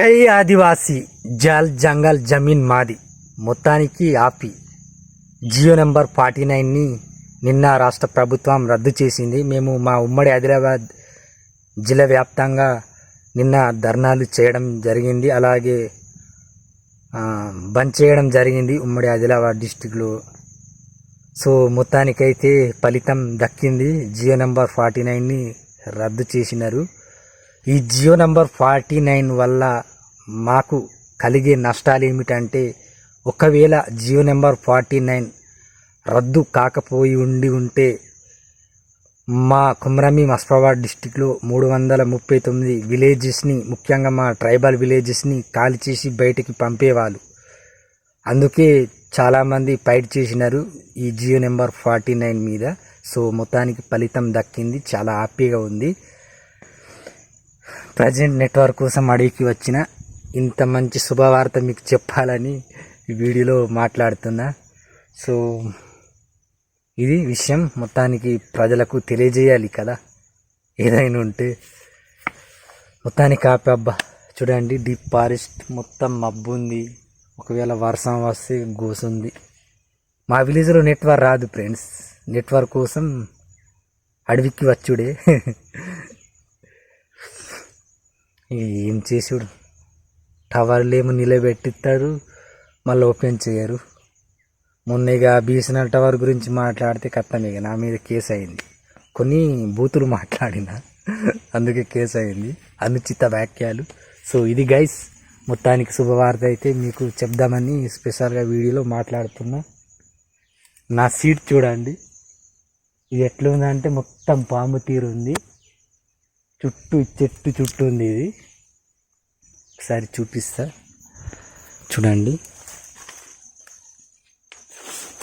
జై ఆదివాసి జల్ జంగల్ జమీన్ మాది. మొత్తానికి ఆపి. జియో నెంబర్ ఫార్టీ నైన్ని నిన్న రాష్ట్ర ప్రభుత్వం రద్దు చేసింది. మేము మా ఉమ్మడి ఆదిలాబాద్ జిల్లా వ్యాప్తంగా నిన్న ధర్నాలు చేయడం జరిగింది. అలాగే బంద్ చేయడం జరిగింది ఉమ్మడి ఆదిలాబాద్ డిస్టిక్లో. సో మొత్తానికైతే ఫలితం దక్కింది. జియో నెంబర్ ఫార్టీ నైన్ని రద్దు చేసినారు. ఈ జియో నంబర్ ఫార్టీ నైన్ వల్ల మాకు కలిగే నష్టాలు ఏమిటంటే ఒకవేళ జియో నెంబర్ ఫార్టీ నైన్ రద్దు కాకపోయి ఉండి ఉంటే మా కుమ్రమి మస్ఫాబాద్ డిస్టిక్లో మూడు వందల ముప్పై తొమ్మిది విలేజెస్ని ముఖ్యంగా మా ట్రైబల్ విలేజెస్ని ఖాళీ చేసి బయటికి పంపేవాళ్ళు. అందుకే చాలామంది ఫైట్ చేసినారు ఈ జియో నెంబర్ ఫార్టీ నైన్ మీద. సో మొత్తానికి ఫలితం దక్కింది చాలా హ్యాపీగా ఉంది. ప్రజెంట్ నెట్వర్క్ కోసం అడవికి వచ్చిన ఇంత మంచి శుభవార్త మీకు చెప్పాలని వీడియోలో మాట్లాడుతున్నా. సో ఇది విషయం మొత్తానికి ప్రజలకు తెలియజేయాలి కదా. ఏదైనా ఉంటే. మొత్తానికి ఆపే అబ్బా. చూడండి డీప్ ఫారెస్ట్ మొత్తం మబ్బు ఉంది. ఒకవేళ వర్షం వస్తే గోసుంది మా విలేజ్లో నెట్వర్క్ రాదు ఫ్రెండ్స్. నెట్వర్క్ కోసం అడవికి వచ్చుడే. ఏం చేసుడు టవర్లు ఏమో నిలబెట్టిస్తారు మళ్ళీ ఓపెన్ చేయరు. మొన్న ఇక బీఎస్ఎన్ఎల్ టవర్ గురించి మాట్లాడితే కథం ఇక నా మీద కేసు అయింది. కొన్ని బూతులు మాట్లాడిన అందుకే కేసు అయింది. అనుచిత వాక్యాలు సో ఇది గైస్ మొత్తానికి శుభవార్త అయితే మీకు చెప్దామని స్పెషల్గా వీడియోలో మాట్లాడుతున్నా. నా సీట్ చూడండి. ఇది ఎట్లుందంటే మొత్తం పాము తీరు ఉంది చుట్టూ చెట్టు చుట్టూ ఉంది ఇది. ఒకసారి చూపిస్తా. చూడండి.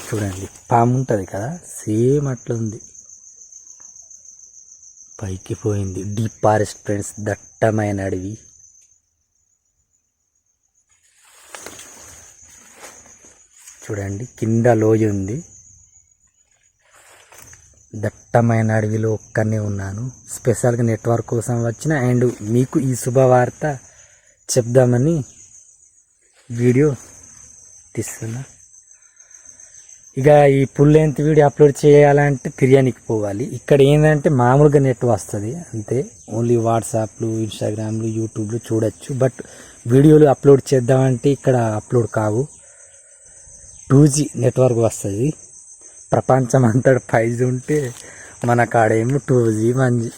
చూడండి పాము ఉంటుంది కదా సేమ్ అట్లా ఉంది. పైకి పోయింది. డీప్ ఫారెస్ట్ ఫ్రెండ్స్ దట్టమైన అడవి. చూడండి కింద లోయ ఉంది. దట్టమైన అడవిలో ఒక్కనే ఉన్నాను. స్పెషల్గా నెట్వర్క్ కోసం వచ్చిన అండ్ మీకు ఈ శుభవార్త చెప్దామని వీడియో తీస్తున్నా. ఇక ఈ ఫుల్ లెంత్ వీడియో అప్లోడ్ చేయాలంటే తిరియానికి పోవాలి. ఇక్కడ ఏంటంటే మామూలుగా నెట్ వస్తుంది అంతే. ఓన్లీ వాట్సాప్లు ఇన్స్టాగ్రామ్లు యూట్యూబ్లు చూడొచ్చు. బట్ వీడియోలు అప్లోడ్ చేద్దామంటే ఇక్కడ అప్లోడ్ కావు. టూ జీ నెట్వర్క్ వస్తుంది. ప్రపంచం అంతటా ఫైవ్ జీ ఉంటే మన కాడేమో టూ జీ వన్ జీ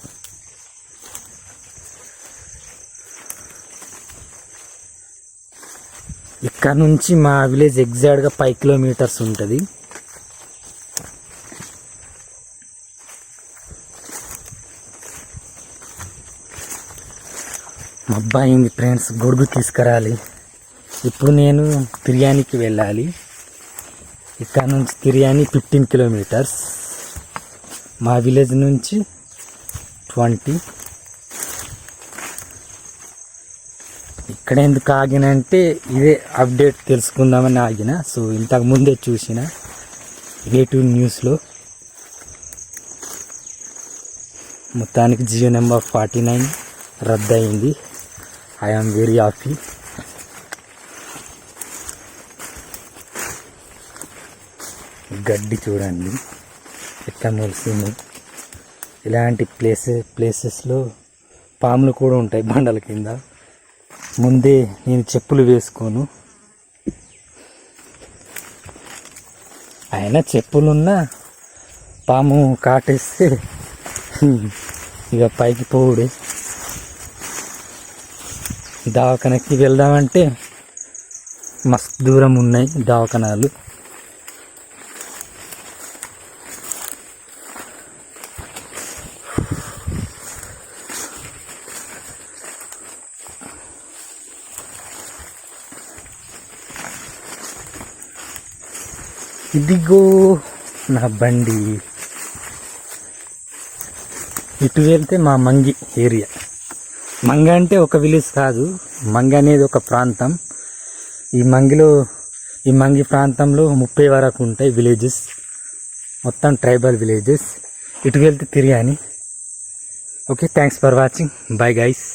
ఇక్కడ నుంచి మా విలేజ్ ఎగ్జాక్ట్గా ఫైవ్ కిలోమీటర్స్ ఉంటుంది. మా అబ్బాయి ఉంది ఫ్రెండ్స్ గొడుగు తీసుకురాలి. ఇప్పుడు నేను తిరియానికి వెళ్ళాలి. ఇక్కడ నుంచి తిరియాని ఫిఫ్టీన్ కిలోమీటర్స్. మా విలేజ్ నుంచి ట్వంటీ. ఇక్కడ ఎందుకు ఆగినంటే ఇదే అప్డేట్ తెలుసుకుందామని ఆగిన. సో ఇంతకు ముందే చూసిన రేటివ్ న్యూస్లో మొత్తానికి జియో నెంబర్ ఫార్టీ నైన్ రద్దయింది. ఐఆమ్ వెరీ హ్యాపీ గడ్డి చూడండి. ఎట్లా మొలిసింది ఇలాంటి ప్లేసెస్ ప్లేసెస్లో పాములు కూడా ఉంటాయి బండల కింద. ముందే నేను చెప్పులు వేసుకోను. అయినా చెప్పులున్నా పాము కాటేస్తే ఇక పైకి పోవుడే. దవాఖానకి వెళ్దామంటే మస్తు దూరం ఉన్నాయి దవాఖానాలు. ఇదిగో నా బండి. ఇటు వెళ్తే మా మంగి ఏరియా. మంగ అంటే ఒక విలేజ్ కాదు మంగ అనేది ఒక ప్రాంతం. ఈ మంగిలో ఈ మంగి ప్రాంతంలో ముప్పై వరకు ఉంటాయి విలేజెస్ మొత్తం ట్రైబల్ విలేజెస్ ఇటు వెళ్తే Tiryani. Okay thanks for watching bye guys